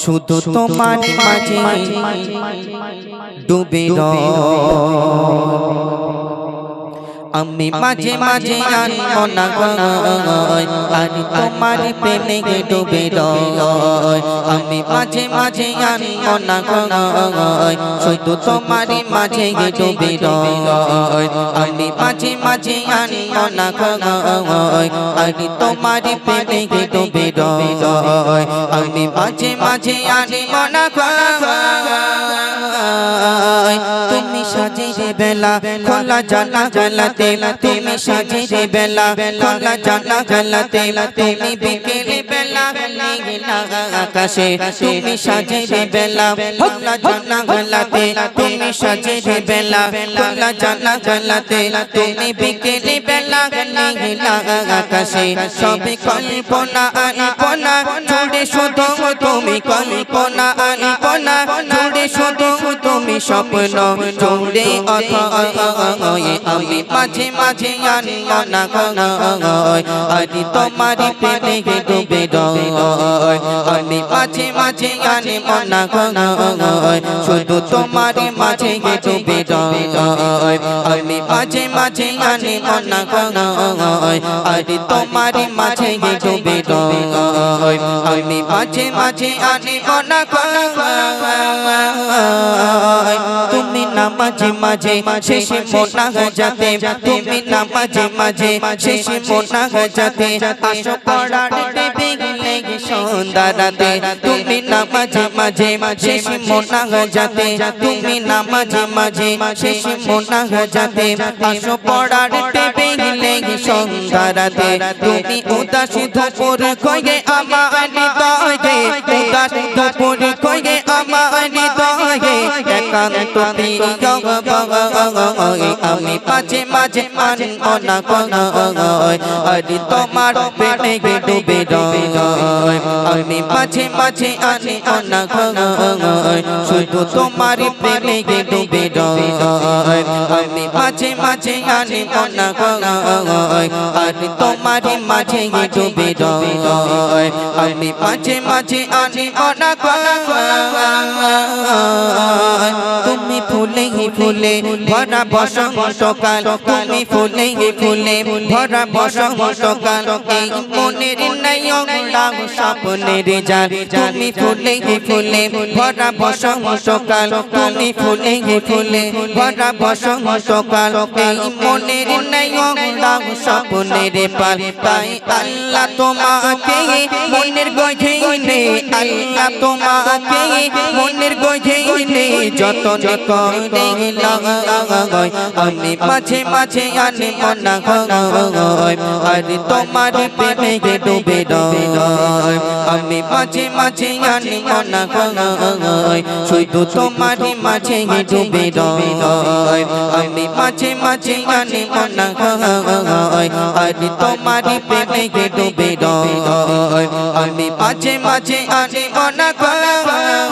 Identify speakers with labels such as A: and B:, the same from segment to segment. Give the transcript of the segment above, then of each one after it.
A: শুধু তোমার মাঝে ডুবে রয়। আমি মাঝে মাঝে আর আর তোমার প্রেমে ডুবে রয় আমি মাঝে মাঝে মনা শুধু তোমার মাঝে ডুবে রয় আমি মাঝে মাঝে আর মনা গয় আর তোমার প্রেমে ডুবে রয় আমি মাঝে মাঝে আর মনা তুমি সাজে বেলা খোলা জানা গলাতে তুমি সাজে রে বেলা। খোলা জানা গলাতে তুমি বিকেলে বেলা। আকাশে তুমি সাজে বেলা। খোলা জানা গলাতে তুমি সাজে বেলা। খোলা জানা গলাতে তুমি বিকেলে বেলা। আকাশে সবে কল্পনা আলপনা। জুড়ে শুধু তুমি কল্পনা আলপনা। জুড়ে শুধু তুমি স্বপ্ন। জুড়ে অথ আমি মাঝে মাঝে আনি মনা গয় আরে তোমার প্রেমে ডুবে রয় মাঝে মাঝে আনি মনা গয় শুধু তোমার মাঝে ডুবে রয় আমি মাঝে মাঝে আনি মনা গয় আরে তোমার মাঝে ডুবে রয় আমি মাঝে মাঝে আনি মনা গয় তুমি না মাঝে মাঝে শেষে মোনা যাতে তুমি না মাঝে মাঝে শেষে মোনা যাতে আসো পড়ার দেবে লেগে সন্ধ্যারাতে তুমি না মাঝে মাঝে মোনা যাতে তুমি না মাঝে মাঝে মোনা যাতে আসো পড়ার দেবে লেগে সন্ধ্যারাতে। তুমি উদাস দুপুর কয়ে আমার হৃদয়ে উদাস দুপুর কয়ে একান্ত প্রিয় আমি মাঝে মাঝে মান মনা গয় আরে তোমার প্রেমে ডুবে রয়। আমি মাঝে মাঝে আনি গয় শুধু তোমার প্রেমে ডুবে আমি মাঝে মাঝে আনি গয় আরে তোমার মাঝে ডুবে আমি মাঝে মাঝে আনি গয় তুমি ফুলে হি ফুলে, ভরা বসন্তকাল তুমি ফুলে হি ফুলে, ভরা বসন্তকাল এই মনের নয়ন স্বপ্নের জাল। তুমি ফুলে হি ফুলে, ভরা বসন্তকাল তুমি ফুলে হি ফুলে, ভরা বসন্তকাল এই মনের নয়ন স্বপ্নের পাল। তাই আল্লাহ তোমাকে মনের গজে আল্লাহ তোমাকে মনের গজে যতন করে লাগাই আমি মাঝে মাঝে আনি মনা গয় আরে তোমার প্রেমে ডুবে রয় আমি মাঝে মাঝে আনি মনা গয় শুধু তোমার মাঝে ডুবে রয় আমি মাঝে মাঝে আনি মনা গয় আরে তোমার প্রেমে ডুবে রয় আমি মাঝে মাঝে আনি মনা গয়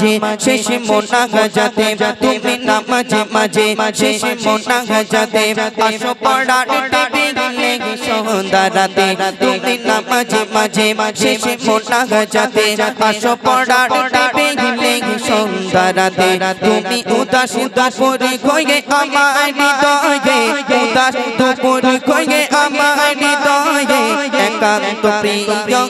A: মাঝে, শেষে মোনা গাজাতে, তুমি না মাঝে মাঝে, শেষে মোনা গাজাতে, আসো পড়ার টেবিলে সন্ধ্যারাতে, তুমি না মাঝে মাঝে, শেষে মোনা গাজাতে, আসো পড়ার টেবিলে সন্ধ্যারাতে, তুমি উদাস দুপুরে কয়ে আমার হৃদয়ে উদাস দুপুরে কয়ে আমার হৃদয়ে একান্ত প্রিয়